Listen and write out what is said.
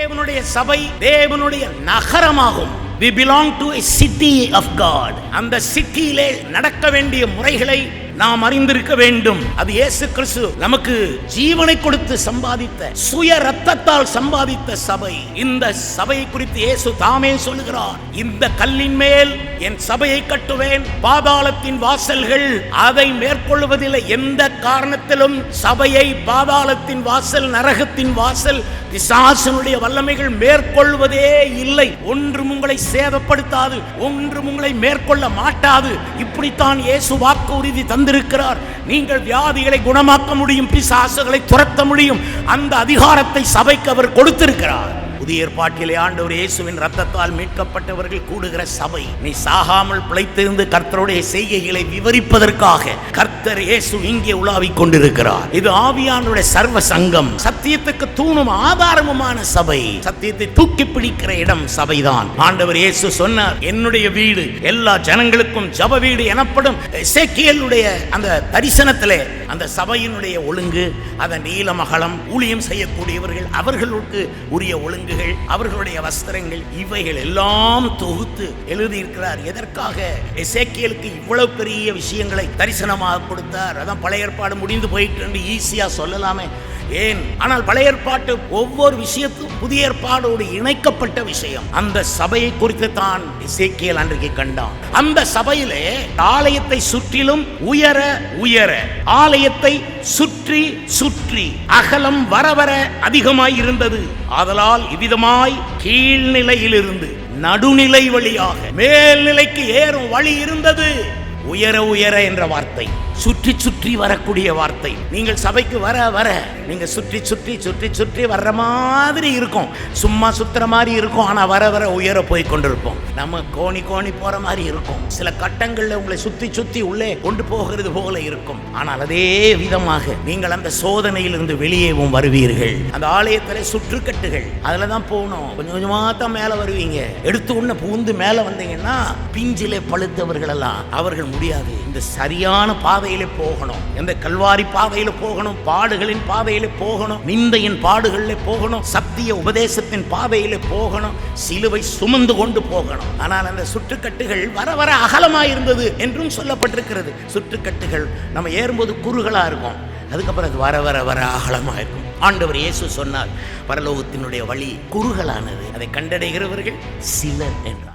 தேவனுடைய சபை தேவனுடைய நகரமாகும். We belong to city of God அந்த சிட்டியிலே நடக்க வேண்டிய முறைகளை நாம் அறிந்திருக்க வேண்டும். அது இயேசு கிறிஸ்து நமக்கு ஜீவனை கொடுத்து சம்பாதித்த சுய ரத்தத்தால் சம்பாதித்த சபை. இந்த சபையை குறித்து இயேசு தாமே சொல்லுகிறார். இந்த கல்லின் மேல் என் சபையை கட்டுவேன். பாதாளத்தின் வாசல்கள் அதை மேற்கொள்வதில்லை. எந்த காரணத்திலும் சபையை பாதாளத்தின் வாசல் நரகத்தின் வாசல் பிசாசனுடைய வல்லமைகள் மேற்கொள்வதே இல்லை. ஒன்று உங்களை சேதப்படுத்தாது. ஒன்று உங்களை மேற்கொள்ள மாட்டாது. இப்படித்தான் இயேசு வாக்கு உறுதி தந்திருக்கிறார் நீங்கள் வியாதிகளை குணமாக்க முடியும் பிசாசுகளை துரத்த முடியும். அந்த அதிகாரத்தை சபைக்கு அவர் கொடுத்திருக்கிறார். புதிய ஏற்பாட்டிலே ஆண்டவர் இயேசுவின் ரத்தத்தால் மீட்கப்பட்டவர்கள் கூடுகிற சபை. நீ சாகாமல் பிழைத்திருந்து கர்த்தருடைய செய்கைகளை விவரிப்பதற்காக கர்த்தர் இயேசு இங்கே உலாவிக் கொண்டிருக்கிறார். இது ஆவியானுடைய சர்வ சங்கம். சத்தியத்துக்கு தூணும் ஆதாரமுமான சபை. சத்தியத்தை தூக்கி பிடிக்கிற இடம் சபைதான். ஆண்டவர் இயேசு சொன்னார் என்னுடைய வீடு எல்லா ஜனங்களுக்கும் ஜப வீடு எனப்படும் எசேக்கியேலுடைய அந்த தரிசனத்திலே அந்த சபையினுடைய ஒழுங்கு அதன் நீலமகலம் ஊழியம் செய்யக்கூடியவர்கள் அவர்களுக்கு உரிய ஒழுங்கு விலங்குகள் அவர்களுடைய வஸ்திரங்கள் இவைகள் எல்லாம் தொகுத்து எழுதியிருக்கிறார். எதற்காக? எசேக்கியலுக்கு இவ்வளவு பெரிய விஷயங்களை தரிசனமாக கொடுத்தார். அதான் பழைய ஏற்பாடு முடிந்து போயிட்டு ஈஸியா சொல்லலாமே. ஏன்? ஆனால் பழைய ஏற்பாட்டு ஒவ்வொரு விஷயத்தும் புதிய ஏற்பாடோடு இணைக்கப்பட்ட விஷயம். அந்த சபையை குறித்து தான் இசைக்கியல் அன்றைக்கு கண்டான். அந்த சபையிலே ஆலயத்தை சுற்றிலும் உயர உயர ஆலயத்தை சுற்றி சுற்றி அகலம் வர வர அதிகமாய் இருந்தது. ஆதலால் இவ்விதமாய் கீழ்நிலையிலிருந்து நடுநிலை வழியாக மேல்நிலைக்கு ஏறும் வழி இருந்தது. உயர உயர என்ற வார்த்தை. சுற்றி சுற்றி வரக்கூடிய வார்த்தை. நீங்கள் சபைக்கு வர வர நீங்க சுற்றி சுற்றி சுற்றி சுற்றி வர்ற மாதிரி இருக்கும். சும்மா சுத்துற மாதிரி இருக்கும். ஆனா வர வர உயர போய் கொண்டிருப்போம். நம்ம கோணி கோணி போற மாதிரி இருக்கும். சில கட்டங்கள்ல உங்களை சுத்தி சுத்தி உள்ளே கொண்டு போகிறது போல இருக்கும். ஆனால் அதே விதமாக நீங்கள் அந்த சோதனையிலிருந்து வெளியேவும் வருவீர்கள். அந்த ஆலயத்துல சுற்றுக்கட்டுகள். அதுல தான் போகணும். கொஞ்சம் கொஞ்சமா தான் மேல வருவீங்க. எடுத்து உடனே பூந்து மேல வந்தீங்கன்னா பிஞ்சிலே பழுத்தவர்கள் எல்லாம் அவர்கள் முடியாது. இந்த சரியான பாதையில போகணும். இந்த கல்வாரி பாதையில போகணும் பாடுகளின் பாதையில போகணும் நிந்தையின் பாடுகளில் போகணும் சத்திய உபதேசத்தின் பாதையில போகணும் சிலுவை சுமந்து கொண்டு போகணும். ஆனால் அந்த சுற்றுக்கட்டுகள் வர வர அகலமாக இருந்தது என்றும் சொல்லப்பட்டிருக்கிறது. சுற்றுக்கட்டுகள் நம்ம ஏறும்போது குறுகலா இருக்கும். அதுக்கப்புறம் அது வர வர வர அகலமாக இருக்கும் ஆண்டவர் இயேசு சொன்னார் பரலோகத்தினுடைய வழி குறுகலானது. அதை கண்டடைகிறவர்கள் சிலர் என்றார்.